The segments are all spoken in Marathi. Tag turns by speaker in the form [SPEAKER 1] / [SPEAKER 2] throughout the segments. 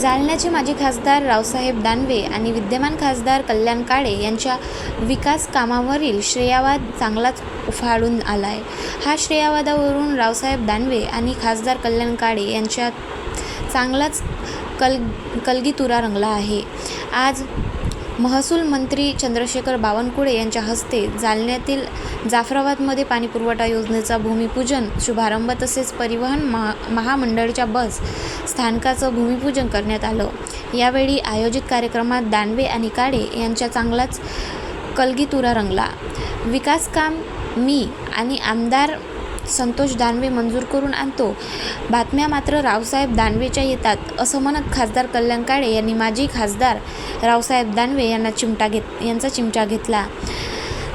[SPEAKER 1] जालन्याचे माजी खासदार रावसाहेब दानवे आणि विद्यमान खासदार कल्याण काळे यांच्या विकास कामावरील श्रेयावाद चांगलाच उफाळून आला आहे हा श्रेयावादावरून रावसाहेब दानवे आणि खासदार कल्याण काळे यांच्यात चांगलाच कल कलगीतुरा रंगला आहे. आज महसूल मंत्री चंद्रशेखर बावनकुळे यांच्या हस्ते जालन्यातील जाफराबादमध्ये पाणीपुरवठा योजनेचा भूमिपूजन शुभारंभ तसेच परिवहन महा महामंडळच्या बस स्थानकाचं भूमिपूजन करण्यात आलं. यावेळी आयोजित कार्यक्रमात दानवे आणि काळे यांच्या चांगलाच कलगीतुरा रंगला. विकास काम मी आणि आमदार संतोष दानवे मंजूर करून आणतो. बातम्या मात्र रावसाहेब दानवेच्या येतात असं म्हणत खासदार कल्याण काळे यांनी माजी खासदार रावसाहेब दानवे यांना चिमटा घेत यांचा चिमटा घेतला.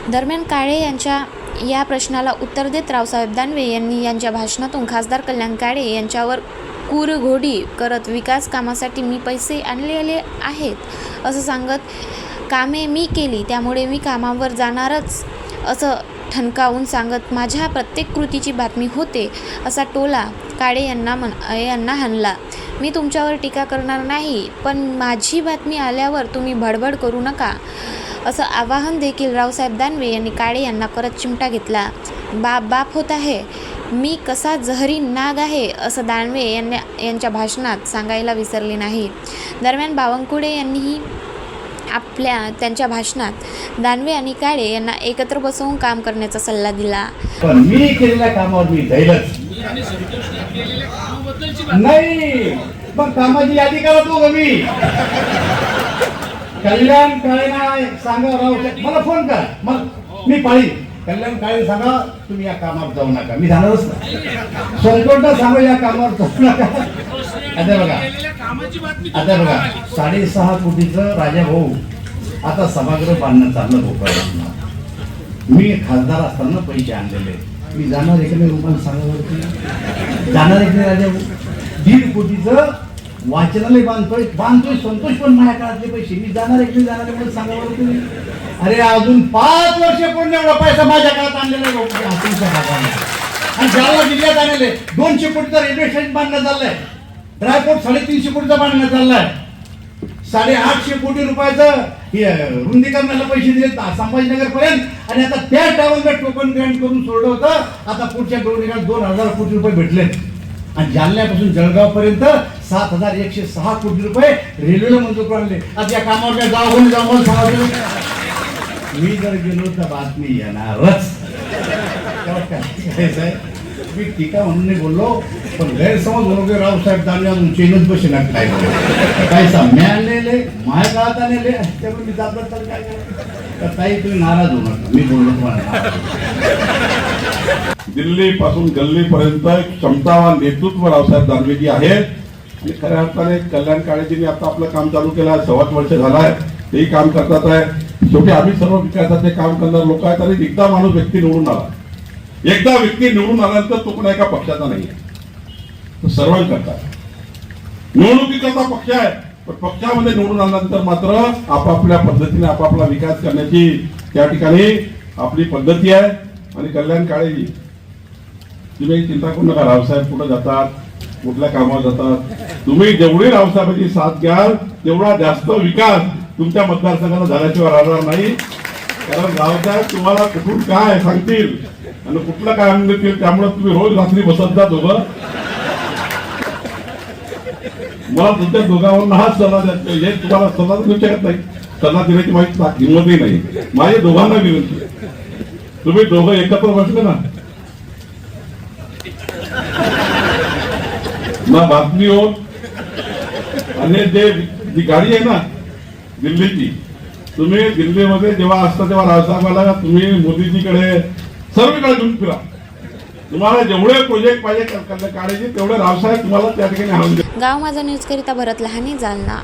[SPEAKER 1] दरम्यान काळे यांच्या या प्रश्नाला उत्तर देत रावसाहेब दानवे यांनी यांच्या भाषणातून खासदार कल्याण काळे यांच्यावर कुरघोडी करत विकास कामासाठी मी पैसे आणलेले आहेत असं सांगत कामे मी केली त्यामुळे मी कामावर जाणारच असं ठणकावून सांगत माझ्या प्रत्येक कृतीची बातमी होते असा टोला काळे यांना मन यांना हाणला. मी तुमच्यावर टीका करणार नाही पण माझी बातमी आल्यावर तुम्ही भडबड करू नका असं आवाहन देखील रावसाहेब दानवे यांनी काळे यांना परत चिमटा घेतला. बाप बाप होत आहे. मी कसा जहरी नाग आहे असं दानवे यांनी यांच्या भाषणात सांगायला विसरले नाही. दरम्यान बावनकुळे यांनीही आपल्या त्यांच्या भाषणात. दानवे आणि काळे यांना एकत्र बसवून काम करण्याचा सल्ला दिला.
[SPEAKER 2] पण मी केलेल्या कामावर मी जाईलच नाही मग कामाची यादी करा तू मी कल्याण काळेना सांगा राहू मला फोन कर. मग मी पाळी कल्याण काळे सांगा तुम्ही या कामावर जाऊ नका. मी जाणारच ना सोनकोटला सांगा या कामावर जाऊ नका. आता बघा. आता बघा. साडेसहा कोटीचं राजा भाऊ. आता सभागृह बांधणं चाललं भोपाळ मी खासदार असताना पैसे आणलेले. मी जाणार एक नाही रुपये सांगा जाणार एक राजा भाऊ. दीड कोटीचं वाचनालय बांधतोय बांधतोय संतोष पण माझ्या काळातले पैसे. मी जाणार एक नाही जाणार म्हणून सांगा तुम्ही अरे अजून पाच वर्ष पूर्ण एवढा पैसा माझ्या काळात आणलेला आणि जालना जिल्ह्यात आणले दोनशे कोटीचं रेल्वे स्टेशन बांधण्यात चाललंय ड्रायपोर्ट साडेतीनशे कोटीचं बांधण्यात चाललाय साडेआठशे कोटी रुपयाचं हे, रुंदीकरणाला पैसे दिले संभाजीनगर पर्यंत आणि आता त्या टावरला टोकन ग्रँड करून सोडलं होतं. आता पुढच्या दोन एका दोन हजार कोटी रुपये भेटले आणि जालन्यापासून जळगाव पर्यंत सात हजार एकशे सहा कोटी रुपये रेल्वेला मंजूर करून आता या कामावर काय जाऊ कोणी जाऊ मला मी जर गेलो तर बातमी येणारच. मी टीका म्हणून नाही बोललो पण गैरसमज होतो की रावसाहेब दानवे अजून चेनच बसे ना काय काय मी आणलेले माझ्या काळात आणलेले त्यामुळे मी जात तर काय तर ताई तुम्ही नाराज होणार मी बोललो तुम्हाला
[SPEAKER 3] दिल्लीपासून गल्लीपर्यंत गल्ली क्षमतावान नेतृत्व रावसाहेब दानवेजी आहेत. आणि खऱ्या अर्थाने कल्याण काळजीने आता आपलं काम चालू केलं आहे. सव्वाच वर्ष झालं आहे. तेही काम करतात आहे. शेवटी आम्ही सर्व विकासाचे काम करणार लोक आहेत आणि एकदा माणूस व्यक्ती निवडून आला. एकदा व्यक्ती निवडून आल्यानंतर तो पण एका पक्षाचा नाही आहे. तो सर्वांकरता निवडणुकीकरता पक्ष आहे. पण पक्षामध्ये निवडून आल्यानंतर मात्र आपापल्या पद्धतीने आपापला विकास करण्याची त्या ठिकाणी आपली पद्धती आहे. आणि कल्याण काळेजी तुम्ही चिंता करू नका. रावसाहेब कुठं जातात? कुठल्या कामावर जातात? तुम्ही जेवढी रावसाहेबांची साथ घ्याल तेवढा जास्त विकास तुमच्या मतदारसंघाला झाल्याशिवाय राहणार नाही. कारण रावसाहेब तुम्हाला कुठून काय सांगतील आणि कुठलं काय आणून देतील त्यामुळे तुम्ही रोज रात्री बसत जा दोघं. मला तुमच्या दोघांवर हाच सल्ला द्यायचा हे तुम्हाला सल्ला देऊ शकत नाही. सल्ला देण्याची माझी हिंमतही नाही. माझी दोघांना विनंती तुम्ही दोघं एकत्र बसले ना ना बातमी हो। आणि जे जी गाडी आहे ना दिल्लीची तुम्ही दिल्लीमध्ये जेव्हा असता तेव्हा राजसाहेबाला तुम्ही मोदीजीकडे सर्वकडे घेऊन फिरा. तुम्हाला जेवढे प्रोजेक्ट पाहिजे काढायचे तेवढे रावसाहेब तुम्हाला त्या ठिकाणी
[SPEAKER 1] गाव माझा न्यूजकरिता भरत लहाने जालना.